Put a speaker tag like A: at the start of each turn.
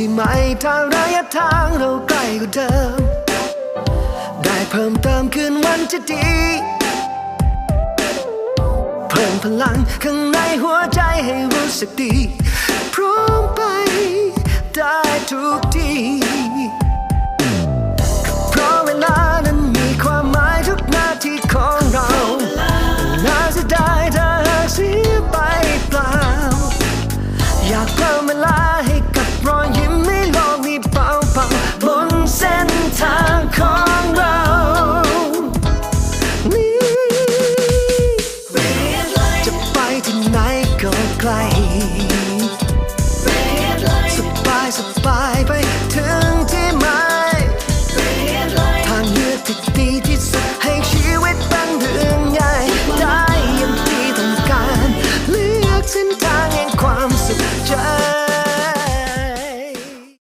A: ที่ไม่ทางระยะทางเราใกล้กว่าเดิม ได้เพิ่มเติมขึ้นวันจะดี เพิ่มพลังข้างในหัวใจให้รู้สึกดี พร้อมไปได้ทุกที ที่ไหนก็ไกลสบายสบายไปถึงที่หมายทางเลือกที่ดีที่สุด